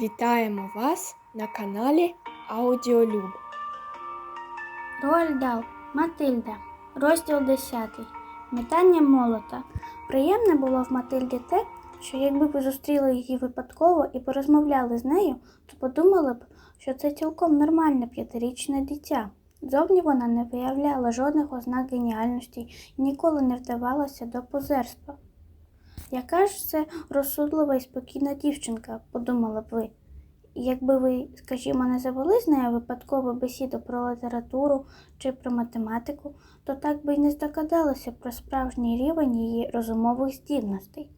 Вітаємо вас на каналі Аудіолюб. Роальд Дал, Матильда, розділ 10. Метання молота. Приємне було в Матильді те, що якби ви зустріли її випадково і порозмовляли з нею, то подумали б, що це цілком нормальне п'ятирічне дитя. Зовні вона не виявляла жодних ознак геніальності і ніколи не вдавалася до позерства. Яка ж це розсудлива і спокійна дівчинка, подумали б ви. Якби ви, скажімо, не завели з нею випадкову бесіду про літературу чи про математику, то так би й не здогадалися про справжній рівень її розумових здібностей.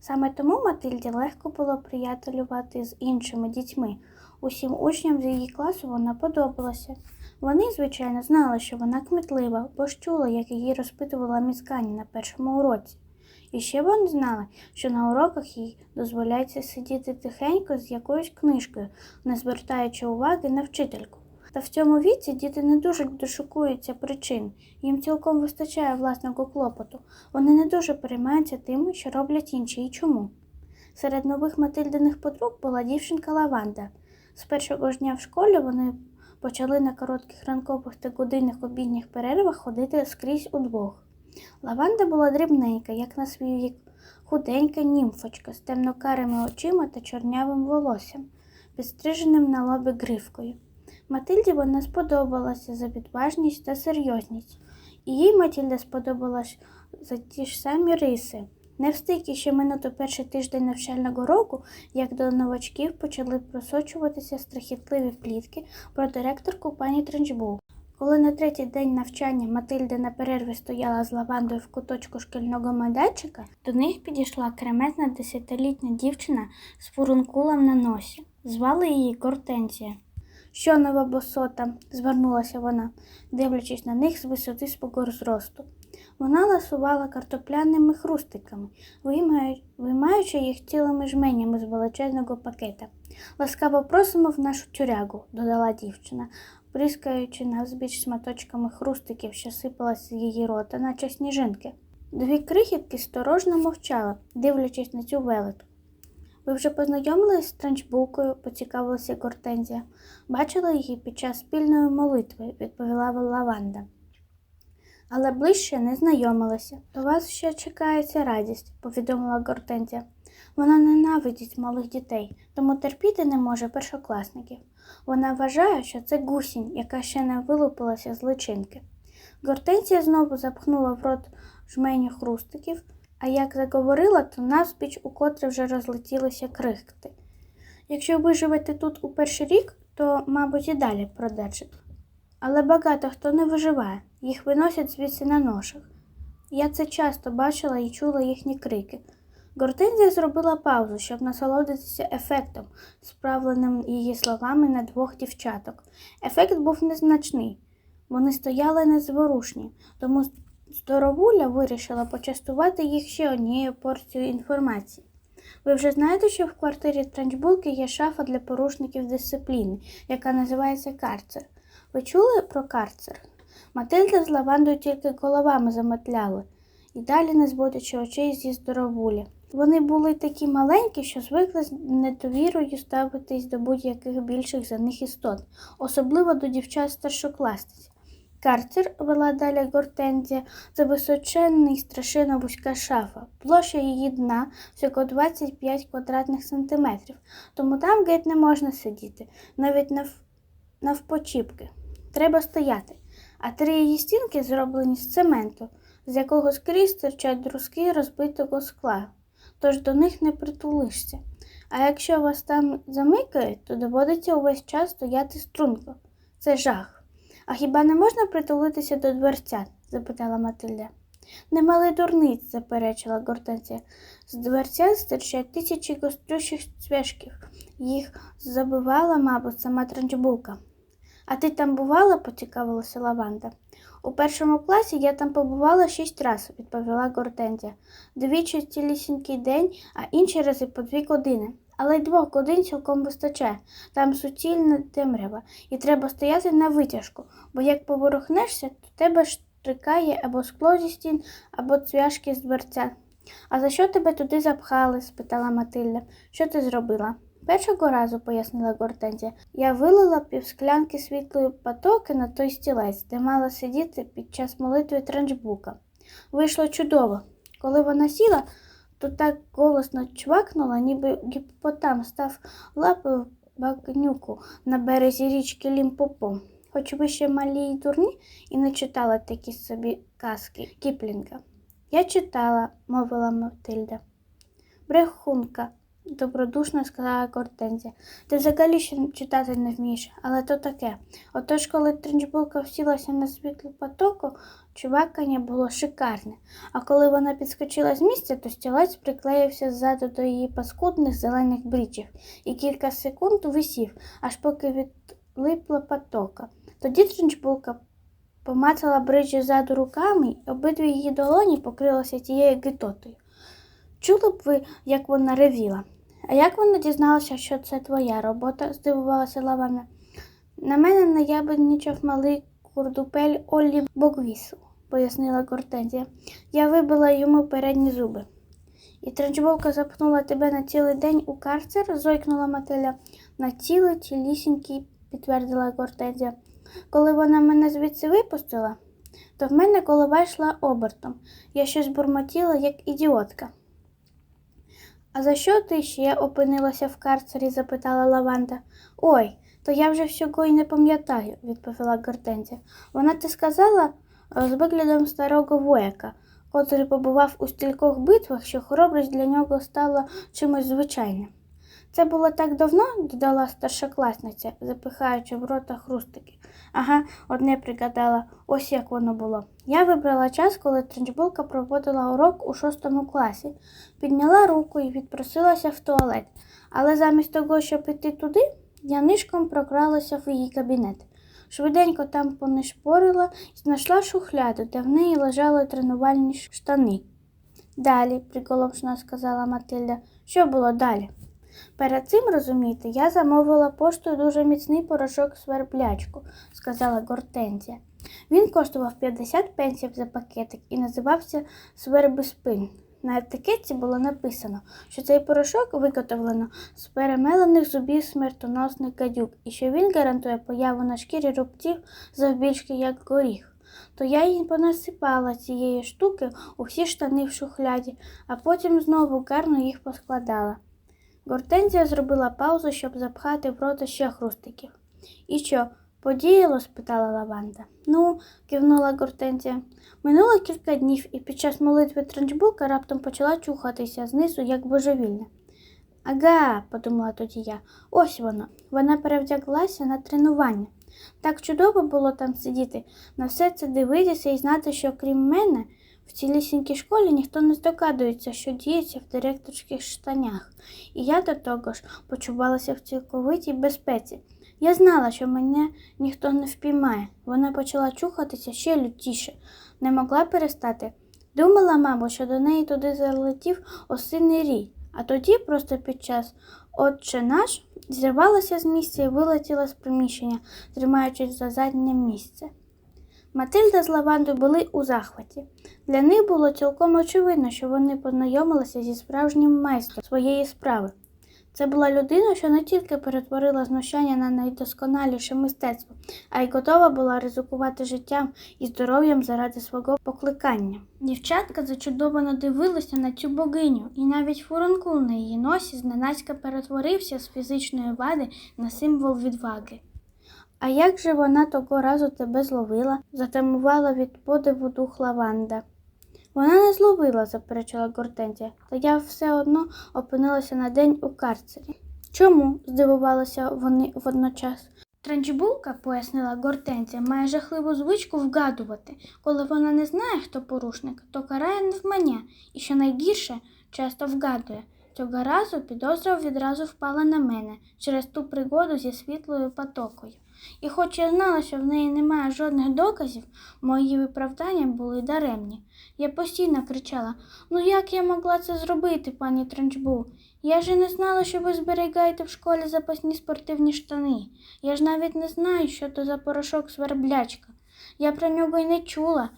Саме тому Матильді легко було приятелювати з іншими дітьми. Усім учням з її класу вона подобалася. Вони, звичайно, знали, що вона кмітлива, бо ж чули, як її розпитувала міскані на першому уроці. І ще вони знали, що на уроках їй дозволяється сидіти тихенько з якоюсь книжкою, не звертаючи уваги на вчительку. Та в цьому віці діти не дуже дошукуються причин, їм цілком вистачає власного клопоту. Вони не дуже переймаються тим, що роблять інші і чому. Серед нових Матильдиних подруг була дівчинка Лаванда. З першого ж дня в школі вони почали на коротких ранкових та годинних обідніх перервах ходити скрізь удвох. Лаванда була дрібненька, як на свій вік, худенька німфочка з темнокарими очима та чорнявим волоссям, підстриженим на лобі гривкою. Матильді вона сподобалася за відважність та серйозність, і їй Матільда сподобалась за ті ж самі риси. Не встиг іще минути перший тиждень навчального року, як до новачків почали просочуватися страхітливі плітки про директорку пані Тренчбул. Коли на третій день навчання Матильда на перерві стояла з лавандою в куточку шкільного майданчика, до них підійшла кремезна десятилітня дівчина з фурункулом на носі. Звали її Гортензія. Що нова босота? звернулася вона, дивлячись на них з висоти свого зросту. Вона ласувала картопляними хрустиками, виймаючи їх цілими жменями з величезного пакета. Ласкаво просимо в нашу тюрягу, додала дівчина, бризкаючи навзбіч шматочками хрустиків, що сипалась з її рота, наче сніжинки. Дві крихітки сторожно мовчали, дивлячись на цю велету. Ви вже познайомились з транчбулкою, поцікавилася Гортензія. Бачила її під час спільної молитви, відповіла Лаванда. Але ближче не знайомилася. До вас ще чекається радість, повідомила Гортензія. Вона ненавидить малих дітей, тому терпіти не може першокласників. Вона вважає, що це гусінь, яка ще не вилупилася з личинки. Гортензія знову запхнула в рот жменю хрустиків, а як заговорила, то навспіч укотре вже розлетілися крихти. Якщо ви живете тут у перший рік, то, мабуть, і далі продержите. Але багато хто не виживає, їх виносять звідси на ношах. Я це часто бачила і чула їхні крики. Гортензія зробила паузу, щоб насолодитися ефектом, справленим її словами на двох дівчаток. Ефект був незначний. Вони стояли незворушні, тому здоровуля вирішила почастувати їх ще однією порцією інформації. Ви вже знаєте, що в квартирі Транчбулки є шафа для порушників дисципліни, яка називається карцер. Ви чули про карцер? Матильда з лавандою тільки головами заметляли, і далі не зводячи очей зі здоровулі. Вони були такі маленькі, що звикли з недовірою ставитись до будь-яких більших за них істот, особливо до дівчат старшокласниць. Карцер, вела далі Гортензія, це височенний страшенно вузька шафа. Площа її дна всього 25 квадратних сантиметрів, тому там геть не можна сидіти, навіть нав... навпочіпки. Треба стояти. А три її стінки зроблені з цементу, з якого скрізь стирчать друзки розбитого скла, тож до них не притулишся. А якщо вас там замикають, то доводиться увесь час стояти струнко. Це жах. А хіба не можна притулитися до дверцят? запитала Матильда. Не мали дурниць, заперечила Гортензія. З дверцят стирчать тисячі гострющих цвяшків. Їх забивала, мабуть, сама транчбулка. А ти там бувала? поцікавилася Лаванда. У першому класі я там побувала шість разів, відповіла Гортензія. Двічі цілісінький день, а інші рази по дві години. Але й двох годин цілком вистачає. Там суцільна темрява, і треба стояти на витяжку, бо як поворухнешся, то тебе штрикає або скло зі стін, або цвяшки з дверця. А за що тебе туди запхали? спитала Матильда. Що ти зробила? Першого разу, пояснила Гортензія, я вилила півсклянки світлої патоки на той стілець, де мала сидіти під час молитви тренчбука. Вийшло чудово. Коли вона сіла, то так голосно чвакнула, ніби гіпопотам став лапою в багнюку на березі річки Лімпопо. Хоч ви ще малі й дурні і не читала такі собі казки Кіплінга. Я читала, мовила Матильда. Брехунка, добродушно сказала Гортензія. Ти взагалі ще читати не вмієш, але то таке. Отож, коли тринчбулка всілася на світлу потоку, чувакання було шикарне. А коли вона підскочила з місця, то стілець приклеївся ззаду до її паскудних зелених брічів і кілька секунд висів, аж поки відлипла потока. Тоді тринчбулка помацала бриджі ззаду руками, і обидві її долоні покрилися тією гитотою. Чули б ви, як вона ревіла. А як вона дізналася, що це твоя робота? здивувалася Лавана. На мене наябеднічав малий курдупель Оллі Богвісу, пояснила Гортензія. Я вибила йому передні зуби. І тренчбовка запхнула тебе на цілий день у карцер, зойкнула Мателя. На цілий цілісінький, підтвердила Гортензія. Коли вона мене звідси випустила, то в мене голова йшла обертом. Я щось бурмотіла, як ідіотка. А за що ти ще опинилася в карцері? запитала Лаванда. Ой, то я вже всього й не пам'ятаю, відповіла Гортензія. Вона ти сказала е, з виглядом старого вояка, котрий побував у стількох битвах, що хоробрість для нього стала чимось звичайним. Це було так давно, додала старшокласниця, запихаючи в рота хрустики. Ага, одне пригадала, ось як воно було. Я вибрала час, коли тренчбулка проводила урок у шостому класі, підняла руку і відпросилася в туалет. Але замість того, щоб іти туди, я нишком прокралася в її кабінет. Швиденько там понишпорила і знайшла шухляду, де в неї лежали тренувальні штани. Далі, приголомшено сказала Матильда, що було далі? Перед цим, розумієте, я замовила поштою дуже міцний порошок сверблячку, сказала Гортензія. Він коштував 50 пенсів за пакетик і називався свербиспин. На етикетці було написано, що цей порошок виготовлено з перемелених зубів смертоносних гадюк і що він гарантує появу на шкірі рубців завбільшки як горіх. То я їй понасипала цієї штуки у всі штани в шухляді, а потім знову гарно їх поскладала. Гортензія зробила паузу, щоб запхати в рота ще хрустиків. І що, подіяло? спитала Лаванда. Ну, кивнула Гортензія. Минуло кілька днів, і під час молитви Транчбулка раптом почала чухатися знизу, як божевільна. Ага, подумала тоді я, ось воно. Вона перевдяглася на тренування. Так чудово було там сидіти, на все це дивитися і знати, що крім мене, в цілісінькій школі ніхто не здогадується, що діється в директорських штанях, і я до того ж почувалася в цілковитій безпеці. Я знала, що мене ніхто не впіймає. Вона почала чухатися ще лютіше, не могла перестати. Думала, мабуть, що до неї туди залетів осиний рій, а тоді, просто під час Отче наш, зірвалася з місця і вилетіла з приміщення, тримаючись за заднє місце. Матильда з Лавандою були у захваті. Для них було цілком очевидно, що вони познайомилися зі справжнім майстром своєї справи. Це була людина, що не тільки перетворила знущання на найдосконаліше мистецтво, а й готова була ризикувати життям і здоров'ям заради свого покликання. Дівчатка зачудовано дивилися на цю богиню, і навіть фуранкул на її носі зненацька перетворився з фізичної вади на символ відваги. А як же вона того разу тебе зловила? затамувала від подиву дух Лаванда. Вона не зловила, заперечила Гортензія, та я все одно опинилася на день у карцері. Чому? здивувалися вони водночас. Транчбулка, пояснила Гортензія, має жахливу звичку вгадувати. Коли вона не знає, хто порушник, то карає невмання і, що найгірше, часто вгадує. Цього разу підозра відразу впала на мене через ту пригоду зі світлою потокою. І хоч я знала, що в неї немає жодних доказів, мої виправдання були даремні. Я постійно кричала: Ну як я могла це зробити, пані Транчбул? Я ж не знала, що ви зберігаєте в школі запасні спортивні штани. Я ж навіть не знаю, що то за порошок сверблячка. Я про нього й не чула,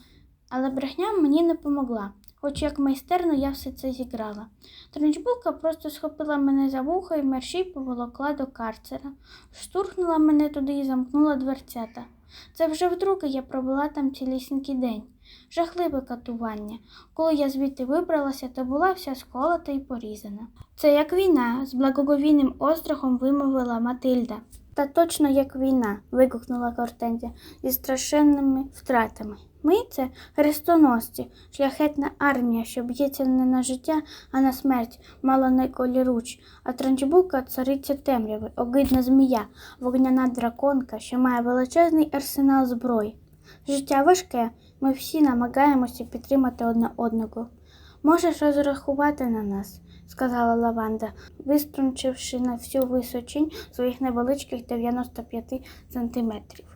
але брехня мені не помогла. Хоч як майстерно я все це зіграла. Тренчбулка просто схопила мене за вухо і мерщій поволокла до карцера, штурхнула мене туди і замкнула дверцята. Це вже вдруге я пробула там цілісінький день. Жахливе катування. Коли я звідти вибралася, то була вся сколота і порізана. Це як війна, з благоговійним острахом вимовила Матильда. Та точно як війна, вигукнула Гортензія зі страшенними втратами. Ми це хрестоносці, шляхетна армія, що б'ється не на життя, а на смерть, мало не коліруч, а транчбука цариця темряви, огидна змія, вогняна драконка, що має величезний арсенал зброї. Життя важке, ми всі намагаємося підтримати одне одного. Можеш розрахувати на нас, сказала Лаванда, виструнчивши на всю височинь своїх невеличких 95 сантиметрів.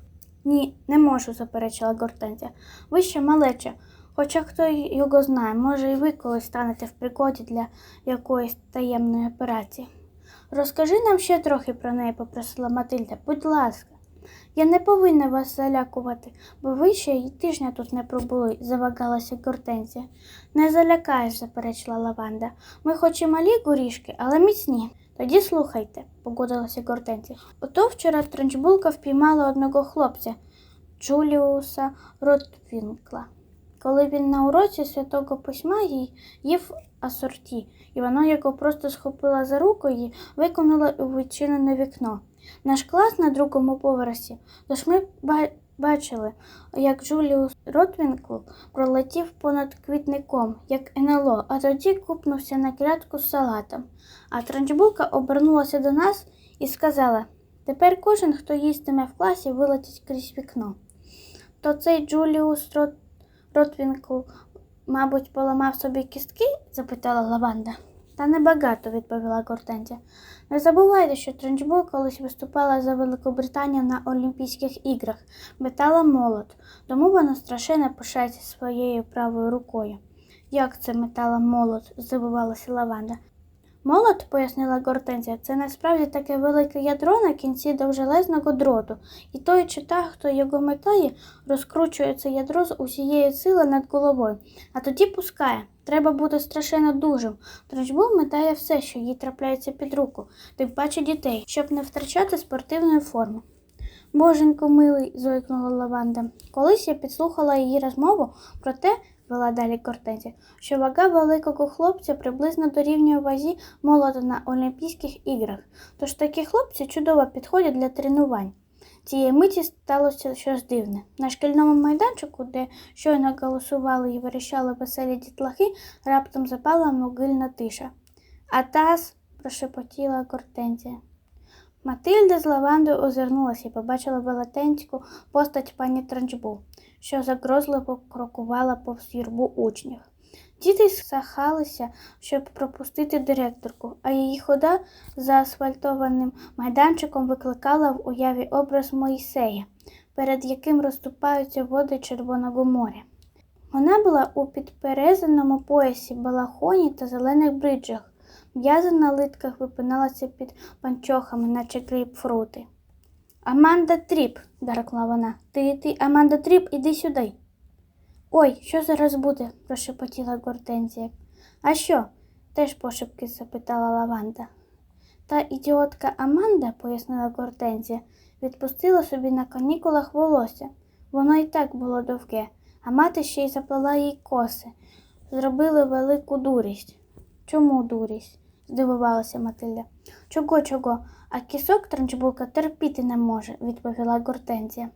Ні, не можу, заперечила Гортензія. Ви ще малеча. Хоча хто його знає, може і ви колись станете в пригоді для якоїсь таємної операції. Розкажи нам ще трохи про неї, попросила Матильда. Будь ласка. Я не повинна вас залякувати, бо ви ще й тижня тут не пробули, завагалася Гортензія. Не залякаєш, заперечила Лаванда. Ми хоч і малі горішки, але міцні. Тоді слухайте, погодилася Гортензія. Ото вчора Тренчбулка впіймала одного хлопця, Джуліуса Ротвінкла. Коли він на уроці святого письма їй їв асорті, і вона його просто схопила за руку і викинула у відчинене вікно. Наш клас на другому поверсі, тож ми бачили, як Джуліус Ротвінкл пролетів понад квітником, як НЛО, а тоді купнувся на клятку з салатом. А Транчбулка обернулася до нас і сказала: тепер кожен, хто їстиме в класі, вилетить крізь вікно. То цей Джуліус Рот... Ротвінкл, мабуть, поламав собі кістки? запитала Лаванда. Та небагато, відповіла Гортензія. Не забувайте, що Тренчбул колись виступала за Великобританію на Олімпійських іграх, метала молот, тому вона страшенно пишається своєю правою рукою. Як це метала молот? здивувалася Лаванда. Молот, пояснила Гортензія, це насправді таке велике ядро на кінці довжелезного дроту, і той чи та, хто його метає, розкручує це ядро з усієї сили над головою, а тоді пускає. Треба бути страшенно дужим. Тренчбул метає все, що їй трапляється під руку, тим паче дітей, щоб не втрачати спортивної форми. Боженько милий, зойкнула Лаванда. Колись я підслухала її розмову про те, вела далі Кортензія, що вага великого хлопця приблизно дорівнює вазі молота на Олімпійських іграх. Тож такі хлопці чудово підходять для тренувань. Цієї миті сталося щось дивне. На шкільному майданчику, де щойно голосували і вирішали веселі дітлахи, раптом запала могильна тиша. Атас, прошепотіла Гортензія. Матильда з лавандою озирнулася і побачила велетенську постать пані Транчбу, що загрозливо крокувала повз юрбу учнів. Діти сахалися, щоб пропустити директорку, а її хода за асфальтованим майданчиком викликала в уяві образ Моїсея, перед яким розступаються води Червоного моря. Вона була у підперезаному поясі, балахоні та зелених бриджах. М'яза на литках випиналася під панчохами, наче грейпфрути. Аманда Тріп, гаркнула вона. Ти, ти, Аманда Тріп, іди сюди. Ой, що зараз буде? прошепотіла Гортензія. А що? теж пошепки запитала Лаванда. Та ідіотка Аманда, пояснила Гортензія, відпустила собі на канікулах волосся. Воно і так було довге, а мати ще й заплела їй коси. Зробили велику дурість. Чому дурість? Здивувалася Матильда. Чого, чого? А кісок Транчбулка терпіти не може, відповіла Гортензія.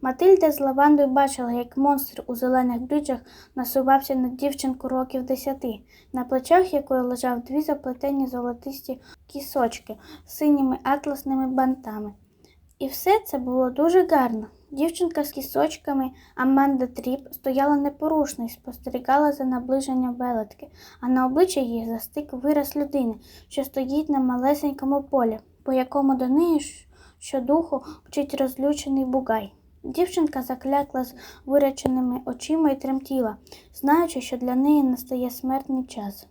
Матильда з лавандою бачила, як монстр у зелених бриджах насувався на дівчинку років десяти, на плечах якої лежав дві заплетені золотисті кісочки з синіми атласними бантами. І все це було дуже гарно. Дівчинка з кісочками Аманда Тріп стояла непорушно і спостерігала за наближенням велетки, а на обличчі її застиг вираз людини, що стоїть на малесенькому полі, по якому до неї щодуху вчить розлючений бугай. Дівчинка заклякла з виряченими очима і тремтіла, знаючи, що для неї настає смертний час.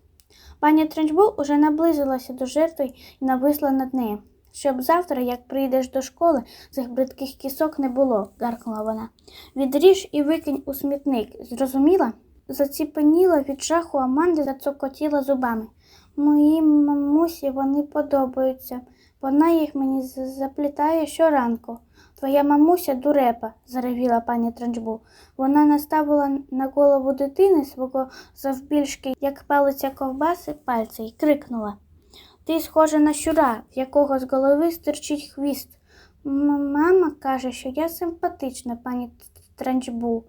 Пані Тренчбул уже наблизилася до жертви і нависла над нею. Щоб завтра, як прийдеш до школи, цих бридких кісок не було, гаркнула вона. Відріж і викинь у смітник, зрозуміла? заціпеніла від жаху Аманди зацокотіла зубами. Моїй мамусі вони подобаються. Вона їх мені заплітає щоранку. Твоя мамуся дурепа, заревіла пані Транчбул. Вона наставила на голову дитини свого завбільшки, як палиця ковбаси, пальця, і крикнула. Ти схожа на щура, в якого з голови стирчить хвіст. Мама каже, що я симпатична, пані транчбу.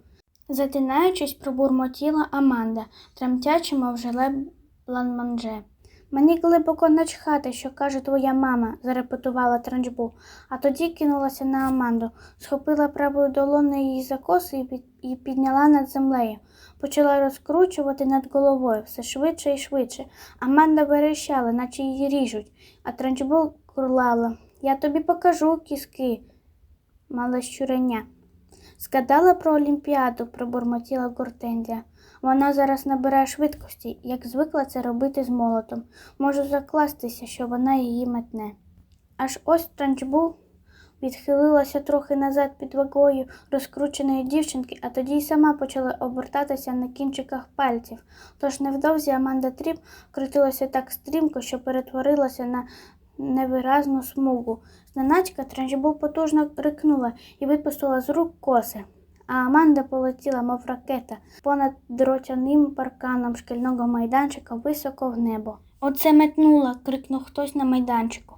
Затинаючись, пробурмотіла Аманда, тремтячи, мов желе бланманже. Мені глибоко начхати, що каже твоя мама, зарепетувала Транчбул, а тоді кинулася на Аманду, схопила правою долоною її за коси і, підняла над землею. Почала розкручувати над головою все швидше і швидше. Аманда верещала, наче її ріжуть, а Транчбул курлала. Я тобі покажу кіски, мале щуреня. Згадала про Олімпіаду, пробурмотіла Гортензія. Вона зараз набирає швидкості, як звикла це робити з молотом. Можу закластися, що вона її метне. Аж ось Транчбул відхилилася трохи назад під вагою розкрученої дівчинки, а тоді й сама почала обертатися на кінчиках пальців. Тож невдовзі Аманда Тріп крутилася так стрімко, що перетворилася на невиразну смугу. Зненацька Транчбул потужно рикнула і випустила з рук коси. А Аманда полетіла, мов ракета, понад дротяним парканом шкільного майданчика високо в небо. Оце метнула, крикнув хтось на майданчику.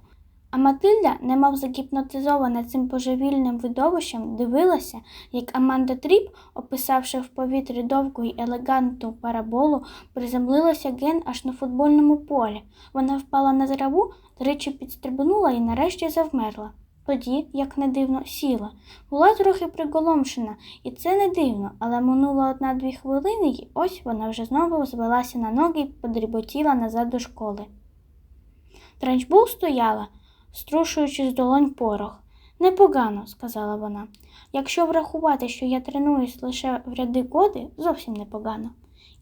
А Матильда, немов загіпнотизована цим божевільним видовищем, дивилася, як Аманда Тріп, описавши в повітрі довгу й елегантну параболу, приземлилася ген аж на футбольному полі. Вона впала на траву, тричі підстрибнула і нарешті завмерла. Тоді, як не дивно, сіла. Була трохи приголомшена, і це не дивно, але минуло одна-дві хвилини, і ось вона вже знову звелася на ноги і подріботіла назад до школи. Транчбул стояла, струшуючи з долонь порох. Непогано, сказала вона. Якщо врахувати, що я тренуюсь лише в ряди годи, зовсім непогано.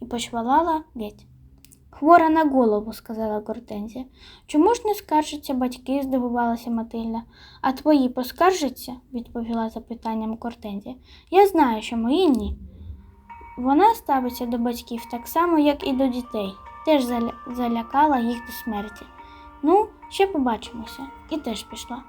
І почвалала геть. Хвора на голову, сказала Гортензія. Чому ж не скаржаться батьки? здивувалася Матильда. А твої поскаржаться? відповіла запитанням Гортензія. Я знаю, що мої ні. Вона ставиться до батьків так само, як і до дітей, теж заля- залякала їх до смерті. Ну, ще побачимося, і теж пішла.